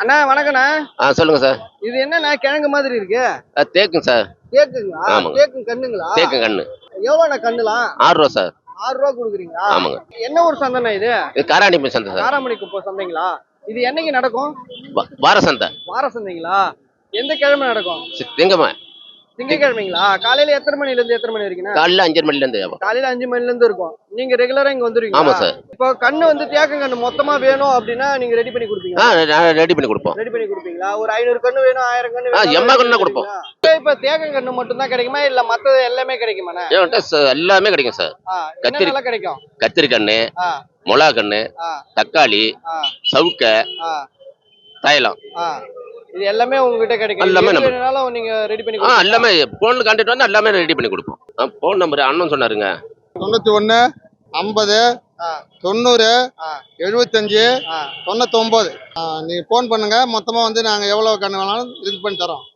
அண்ணா வணக்கண்ணா ஆ சொல்லுங்க சார். இது என்னண்ணா கிழங்கு மாதிரி இருக்கு. தேக்கும் சார். தேக்குங்களா. தேக்கு கண்ணுங்களா? தேக்கு கண்ணு. எவ்வளோண்ணா கண்ணுலாம் ஆறு ரூபா சார். ஆறு ரூபா கொடுக்குறீங்களா? ஆமாங்க. என்ன ஒரு சந்தைண்ணா இது? இது காராணி சந்தை சார். காராமணி குப்பை சந்தைங்களா? இது என்னைக்கு நடக்கும்? வார சந்தை. வார சந்தைங்களா? எந்த கிழமை நடக்கும்? திங்கம்மா திங்கக்கிழமைங்களா காலையில எத்தனை மணில இருந்து எத்தனை மணி வரைக்குண்ணா காலைல அஞ்சரை மணிலேருந்து வியாபாரம் காலையில அஞ்சு மணில இருந்து இருக்கும். நீங்க ரெகுலரா இங்க வந்துருவீங்க ஆமா சார் இப்போ கண்ணு வந்து தேக்க கண்ணு மொத்தமா வேணும் அப்படின்னா நீங்க ரெடி பண்ணி கொடுப்பீங்க ரெடி பண்ணி கொடுப்போம். ரெடி பண்ணி கொடுப்பீங்களா? ஒரு ஐநூறு கண்ணு வேணும் ஆயிரம் கண்ணு வேணும் எம்மா கண்ணா கொடுப்போம். இப்ப தேக்க கண்ணு மட்டும் தான் கிடைக்குமா? இல்ல மத்தது எல்லாமே ச- எல்லாமே கிடைக்கும் சார் கத்திரி- கிடைக்கும்? கத்திரி கண்ணு மிளகா கண்ணு தக்காளி சவுக்க தைலம். ஆ. இது எல்லாமே உங்ககிட்ட கிடைக்கும் எல்லாமே நம்ம- நீங்க ரெடி பண்ணி ஆ? எல்லாமே ஃபோனில் கான்டாக்ட் வந்து எல்லாமே ரெடி பண்ணி கொடுப்போம். ஃபோன் நம்பர் அண்ணன் சொன்னாருங்க. தொண்ணூத்தி ஒண்ணு ஐம்பது தொண்ணூறு எழுபத்தஞ்சு தொண்ணூத்தொம்பது. நீ ஃபோன் பண்ணுங்க. மொத்தமா வந்து நாங்க எவ்வளவு கண்ணு வேணாலும் இது பண்ணி தரோம்.